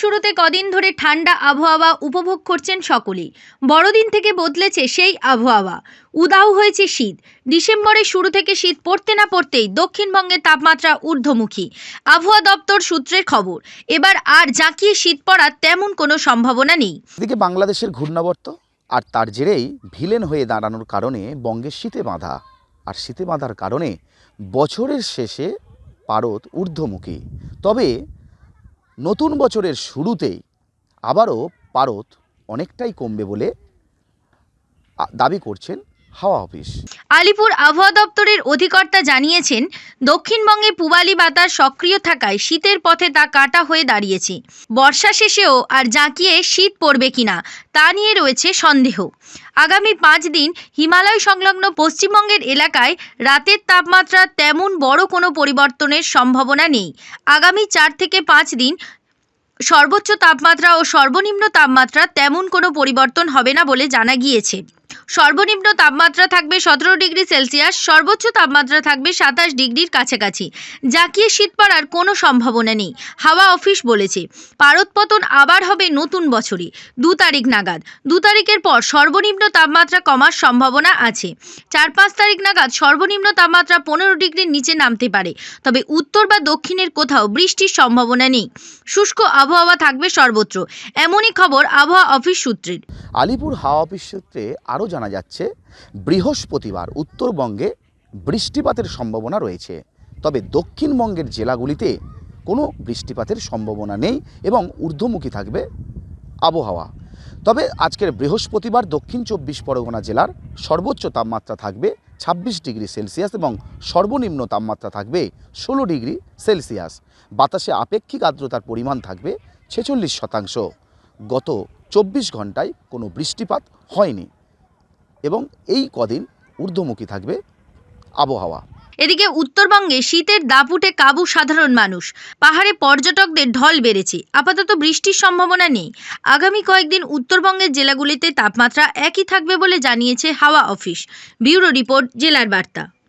শুরুতে কদিন ধরে ঠান্ডা আবহাওয়া উপভোগ করছেন সকলেই। বড়দিন থেকে বদলেছে সেই আবহাওয়া। উদাও হয়েছে শীত। ডিসেম্বরের শুরু থেকে শীত পড়তে না পড়তেই দক্ষিণবঙ্গের তাপমাত্রা ঊর্ধ্বমুখী। আবহাওয়া দপ্তর সূত্রের খবর, এবার আর জাঁকিয়ে শীত পড়ার তেমন কোনো সম্ভাবনা নেই। এদিকে বাংলাদেশের ঘূর্ণাবর্ত আর তার জেরেই ভিলেন হয়ে দাঁড়ানোর কারণে বঙ্গের শীতে বাঁধা। আর শীতে বাঁধার কারণে বছরের শেষে পারদ ঊর্ধ্বমুখী। তবে নতুন বছরের শুরুতেই আবারও পারদ অনেকটাই কমবে বলে দাবি করছেন হাওয়া অফিস। আলিপুর আবহাওয়া দপ্তরের অধিকর্তা জানিয়েছেন, দক্ষিণবঙ্গে পূবালি বাতাস সক্রিয় থাকায় শীতের পথে তা কাটা হয়ে দাঁড়িয়েছে। বর্ষা শেষেও আর জাঁকিয়ে শীত পড়বে কিনা তা নিয়ে রয়েছে সন্দেহ। আগামী পাঁচ দিন হিমালয় সংলগ্ন পশ্চিমবঙ্গের এলাকায় রাতের তাপমাত্রা তেমন বড় কোনো পরিবর্তনের সম্ভাবনা নেই। আগামী চার থেকে পাঁচ দিন সর্বোচ্চ তাপমাত্রা ও সর্বনিম্ন তাপমাত্রা তেমন কোনো পরিবর্তন হবে না বলে জানা গিয়েছে। সর্বনিম্ন তাপমাত্রা থাকবে সতেরো ডিগ্রি সেলসিয়াস, সর্বোচ্চ তাপমাত্রা থাকবে সাতাশ ডিগ্রির কাছাকাছি। জাঁকিয়ে শীত পড়ার কোনো সম্ভাবনা নেই, হাওয়া অফিস বলেছে। পারদপতন আবার হবে নতুন বছরে, দু তারিখ নাগাদ। দু তারিখের পর সর্বনিম্ন তাপমাত্রা কমার সম্ভাবনা আছে। চার পাঁচ তারিখ নাগাদ সর্বনিম্ন তাপমাত্রা পনেরো ডিগ্রির নিচে নামতে পারে। তবে উত্তর বা দক্ষিণের কোথাও বৃষ্টির সম্ভাবনা নেই। শুষ্ক আবহাওয়া থাকবে সর্বত্র, এমনই খবর আবহাওয়া অফিস সূত্রের। আলিপুর হাওয়া অফিস সূত্রে আরও জানা যাচ্ছে, বৃহস্পতিবার উত্তরবঙ্গে বৃষ্টিপাতের সম্ভাবনা রয়েছে। তবে দক্ষিণবঙ্গের জেলাগুলিতে কোনো বৃষ্টিপাতের সম্ভাবনা নেই এবং ঊর্ধ্বমুখী থাকবে আবহাওয়া। তবে আজকের বৃহস্পতিবার দক্ষিণ চব্বিশ পরগনা জেলার সর্বোচ্চ তাপমাত্রা থাকবে ছাব্বিশ ডিগ্রি সেলসিয়াস এবং সর্বনিম্ন তাপমাত্রা থাকবে ষোলো ডিগ্রি সেলসিয়াস। বাতাসে আপেক্ষিক আর্দ্রতার পরিমাণ থাকবে ছেচল্লিশ শতাংশ। গত চব্বিশ ঘন্টায় কোনো বৃষ্টিপাত হয়নি। এবং এই কদিন ঊর্ধ্বমুখী থাকবে আবহাওয়া। এদিকে উত্তরবঙ্গে শীতের দাপুটে কাবু সাধারণ মানুষ। পাহাড়ে পর্যটকদের ঢল বেড়েছে। আপাতত বৃষ্টির সম্ভাবনা নেই। আগামী কয়েকদিন উত্তরবঙ্গের জেলাগুলিতে তাপমাত্রা একই থাকবে বলে জানিয়েছে হাওয়া অফিস। ব্যুরো রিপোর্ট, জেলার বার্তা।